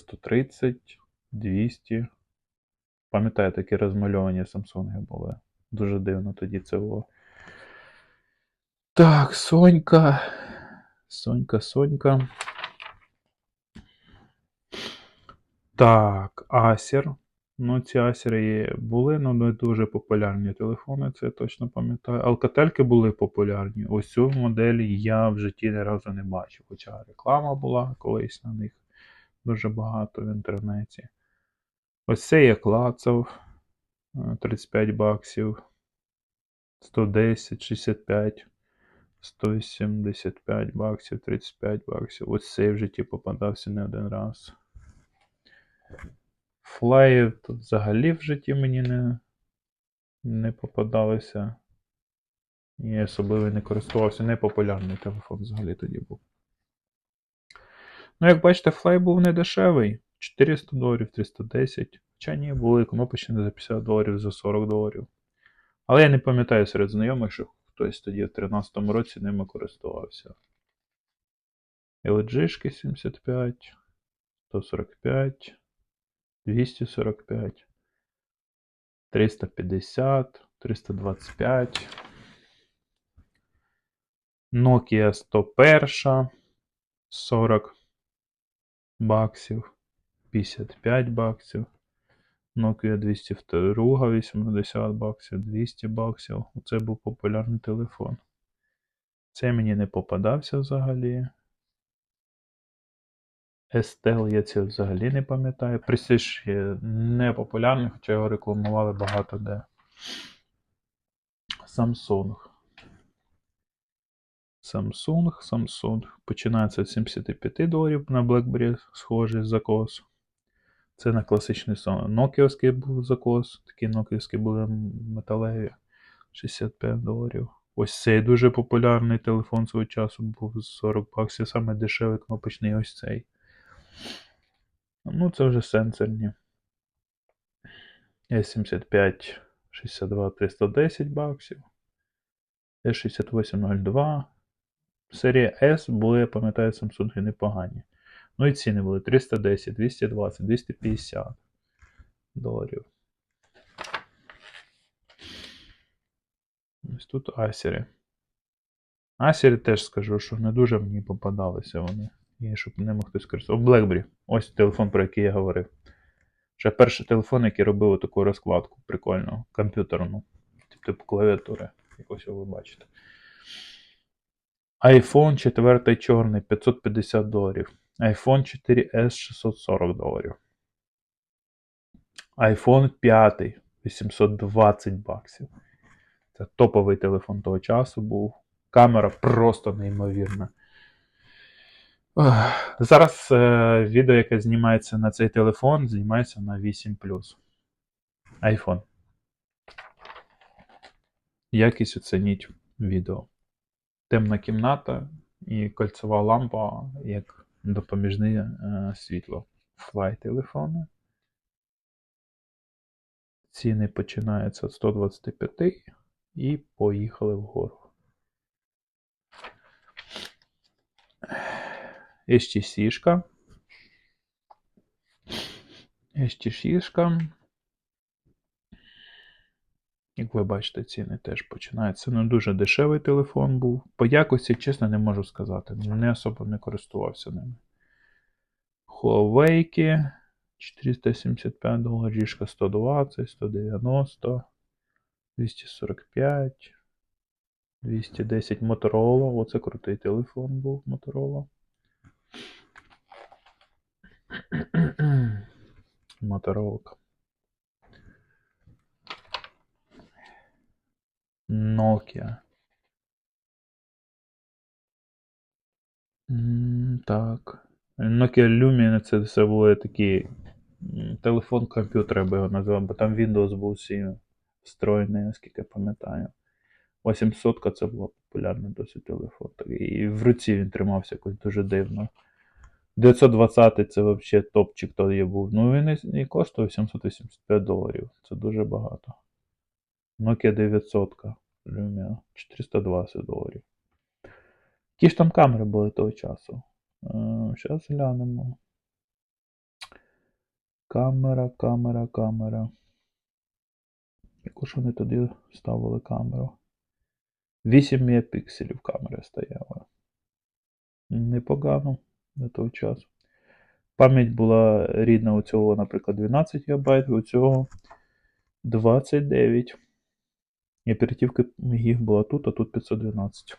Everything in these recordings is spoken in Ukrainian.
130, 200. Пам'ятаю, такі розмальовані Samsung були. Дуже дивно тоді це було. Так, Сонька. Сонька, Сонька. Так, Acer. Ну, ці Acer були, але не дуже популярні телефони, це я точно пам'ятаю. Алкательки були популярні. Ось цю модель я в житті ні разу не бачив. Хоча реклама була колись на них дуже багато в інтернеті. Ось це я клацав. е, 35 баксів. 110, 65. 185 баксів, 35 баксів. Ось цей в житті попадався не один раз. Флаїв тут взагалі в житті мені не, не попадалося. І особливо не користувався. Непопулярний телефон взагалі тоді був. Ну, як бачите, флай був не дешевий. 400 доларів, 310. Хоча ні, були кнопочні за 50 доларів, за 40 доларів. Але я не пам'ятаю серед знайомих, що хтось тоді в 13-му році ними користувався. LG 75, 145, 245, 350, 325. Nokia 101, 40 баксів, 55 баксів. Nokia 202, 80 баксів, 200 баксів. Оце був популярний телефон. Це мені не попадався взагалі. Estelle я це взагалі не пам'ятаю. Prestige є не популярний, хоча його рекламували багато де. Samsung. Samsung, Samsung. Починається з 75 доларів на BlackBerry, схожий закос. Це на класичний сон. Нокіовський був закос. Такі нокіовські були металеві. 65 доларів. Ось цей дуже популярний телефон свого часу був 40 баксів. Саме дешевий кнопочний ось цей. Ну, це вже сенсорні. S75 62 310 баксів. S6802. Серія S були, я пам'ятаю, Samsung непогані. Ну і ціни були 310, 220, 250 доларів. Ось тут асери. Асери теж скажу, що не дуже мені попадалися вони. І щоб ними хтось користував. BlackBerry. Ось телефон, про який я говорив. Це перший телефон, який робив таку розкладку прикольну, комп'ютерну. Типу клавіатури. Якось ви бачите. iPhone 4 чорний 550 доларів. iPhone 4S 640 доларів. iPhone 5 820 баксів. Це топовий телефон того часу був. Камера просто неймовірна. Зараз е, відео, яке знімається на цей телефон, знімається на 8 iPhone. Якість оцініть відео. Темна кімната і кольцова лампа як допоміжне е, світло. Флай телефону. Ціни починаються від 125 і поїхали вгору. HTC-шка. HTC-шка. Як ви бачите, ціни теж починаються. Не дуже дешевий телефон був. По якості, чесно, не можу сказати. Не особо не користувався ними. Huawei 475 доларів, G 120, 190, 245, 210 Motorola. Оце крутий телефон був Motorola. Моторолка. Nokia. Так. Nokia Lumia це все були такі телефон комп'ютер, я би його назвав, бо там Windows був всі встроєний, наскільки я пам'ятаю. 800 це була популярний досить телефон. І в руці він тримався якось дуже дивно. 920 це взагалі топчик тоді був. Ну він і коштував 785 доларів. Це дуже багато. Nokia 900 Lumia 420 доларів. Які ж там камери були того часу? Зараз глянемо. Камера, камера, камера. Яку ж вони тоді ставили камеру? 8 мегапікселів камера стояла. Непогано на той час. Пам'ять була рідна у цього, наприклад, 12 ГБ, у цього 29. І оперативка їх була тут, а тут 512.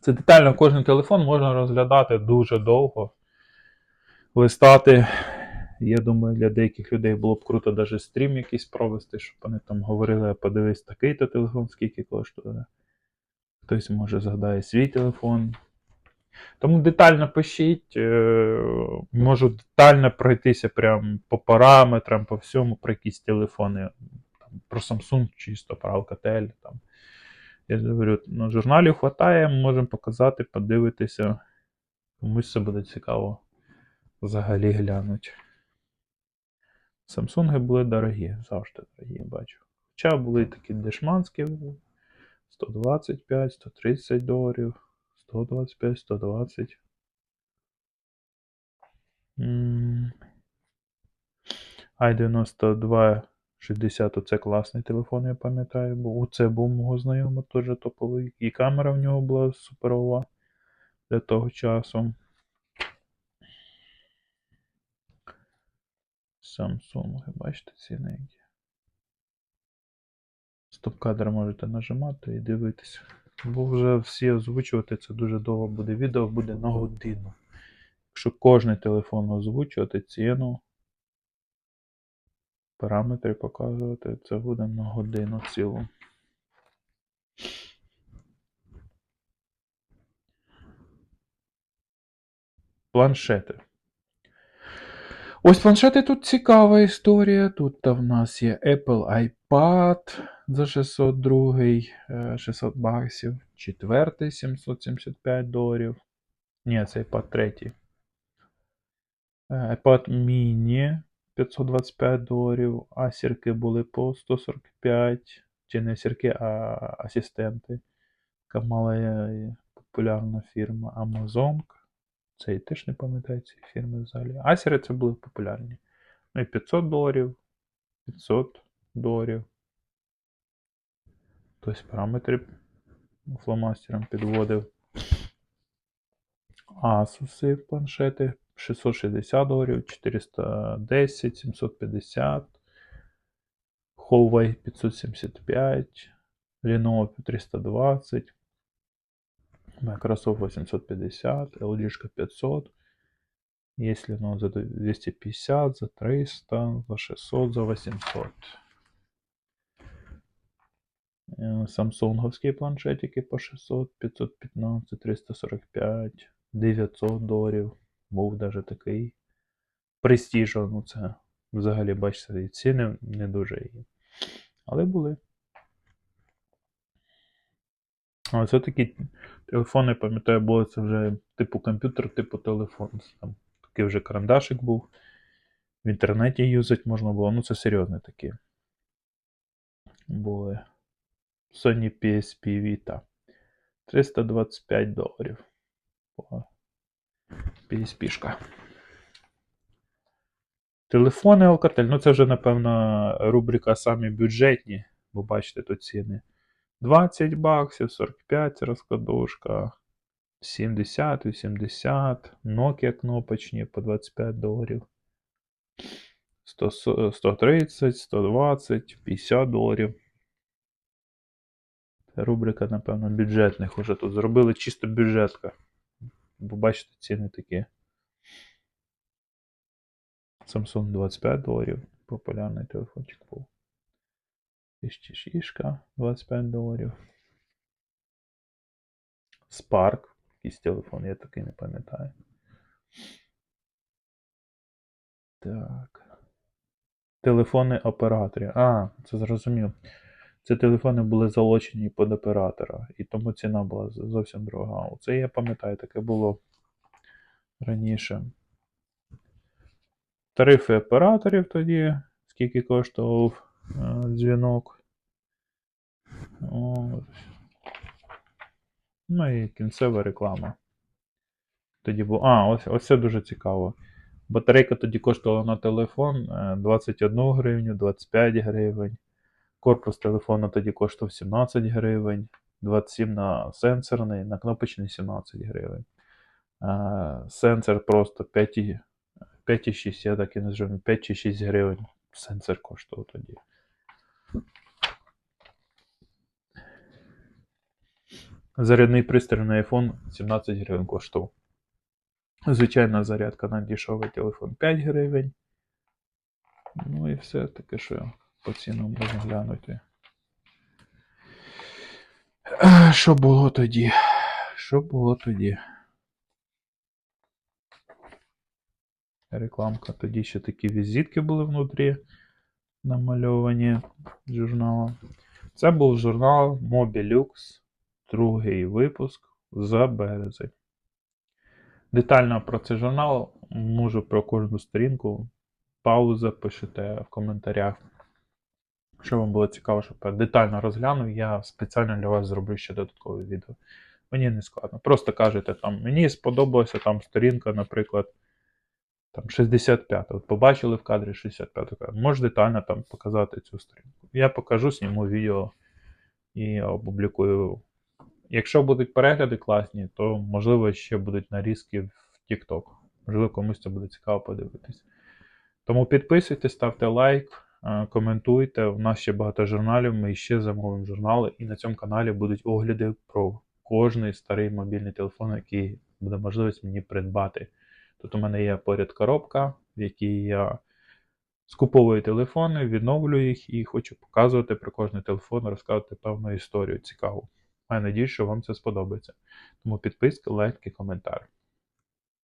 Це детально кожен телефон можна розглядати дуже довго. Листати. Я думаю, для деяких людей було б круто навіть стрім якийсь провести, щоб вони там говорили, подивись такий-то телефон, скільки коштує. Хтось може згадає свій телефон. Тому детально пишіть, е, можу детально пройтися прям по параметрам, по всьому, про якісь телефони. Про Samsung чисто, про Alcatel. Там. Я говорю, ну, журналів хватає, можемо показати, подивитися. Комусь це буде цікаво взагалі глянути. Самсунги були дорогі, завжди дорогі, бачу. Хоча були такі дешманські 125, 130 доларів, 125, 120. I92 60 оце класний телефон, я пам'ятаю. Бо це був мого знайомого теж топовий. І камера в нього була суперова для того часу. Samsung, бачите, ціни які. Стоп-кадр можете нажимати і дивитися. Бо вже всі озвучувати це дуже довго буде. Відео буде на годину. Якщо кожний телефон озвучувати ціну, параметри показувати, це буде на годину цілу. Планшети. Ось планшети тут цікава історія. Тут в нас є Apple iPad за 602, е, 600 баксів, четвертий 775 доларів. Ні, це iPad третій. Е, iPad mini 525 доларів, а сірки були по 145, чи не сірки, а асистенти. Така мала е, популярна фірма Amazon. Це я теж не пам'ятаю цієї фірми взагалі. Асери це були популярні. Ну і 500 доларів, 500 доларів. Тобто параметри фломастером підводив. Asus планшети 660 доларів, 410, 750. Huawei 575, Lenovo 320. Microsoft 850, LG 500. Есть Lenovo за 250, за 300, за 600, за 800. Е, Самсунговські планшетики по 600, 515, 345, 900 доларів. Був даже такий. Престіжо, ну це взагалі, бачите, і ціни не дуже є. Але були. А це такі телефони, пам'ятаю, було це вже типу комп'ютер, типу телефон. Там такий вже карандашик був. В інтернеті юзати можна було. Ну, це серйозні такі. Були. Sony PSP Vita. 325 доларів. Була PSP-шка. Телефони Alcatel. Ну, це вже, напевно, рубрика самі бюджетні, бо бачите тут ціни. 20 баксів, 45 розкладушка, 70, 80, Nokia кнопочні по 25 доларів. 100, 130, 120, 50 доларів. Рубрика, напевно, бюджетних уже тут зробили чисто бюджетка. Бо ціни такі. Samsung 25 доларів. Популярний телефончик був. Шишка 25 доларів. Spark. Якийсь телефон, я такий не пам'ятаю. Так. Телефони операторів. А, це зрозумів. Це телефони були залочені під оператора, і тому ціна була зовсім друга. Оце я пам'ятаю, таке було раніше. Тарифи операторів тоді, скільки коштував е, дзвінок. От. Ну і кінцева реклама. Тоді було. А, ось, ось це дуже цікаво. Батарейка тоді коштувала на телефон е, 21 гривню, 25 гривень. Корпус телефону тоді коштував 17 гривень, 27 на сенсорний, на кнопочний 17 гривень. Сенсор просто 5, 5,6, я так і не знаю, 5 чи 6 гривень сенсор коштував тоді. Зарядний пристрій на iPhone 17 гривень коштував. Звичайна зарядка на дешевий телефон 5 гривень. Ну і все таке, що по цінам можна глянути. Е, Що було тоді? Що було тоді? Рекламка. Тоді ще такі візитки були внутрі намальовані журналу. Це був журнал Mobilux, другий випуск за березень. Детально про цей журнал можу про кожну сторінку. Пауза пишете в коментарях. Якщо вам було цікаво, щоб я детально розглянув, я спеціально для вас зроблю ще додаткове відео. Мені не складно. Просто кажете, там, мені сподобалася там сторінка, наприклад, там 65. От побачили в кадрі 65. Можеш детально там показати цю сторінку. Я покажу, зніму відео і опублікую. Якщо будуть перегляди класні, то можливо ще будуть нарізки в TikTok. Можливо, комусь це буде цікаво подивитись. Тому підписуйтесь, ставте лайк, коментуйте. У нас ще багато журналів, ми ще замовимо журнали, і на цьому каналі будуть огляди про кожний старий мобільний телефон, який буде можливість мені придбати. Тут у мене є поряд коробка, в якій я скуповую телефони, відновлюю їх і хочу показувати про кожний телефон, розказувати певну історію цікаву. Маю надію, що вам це сподобається. Тому підписка, лайк і коментар.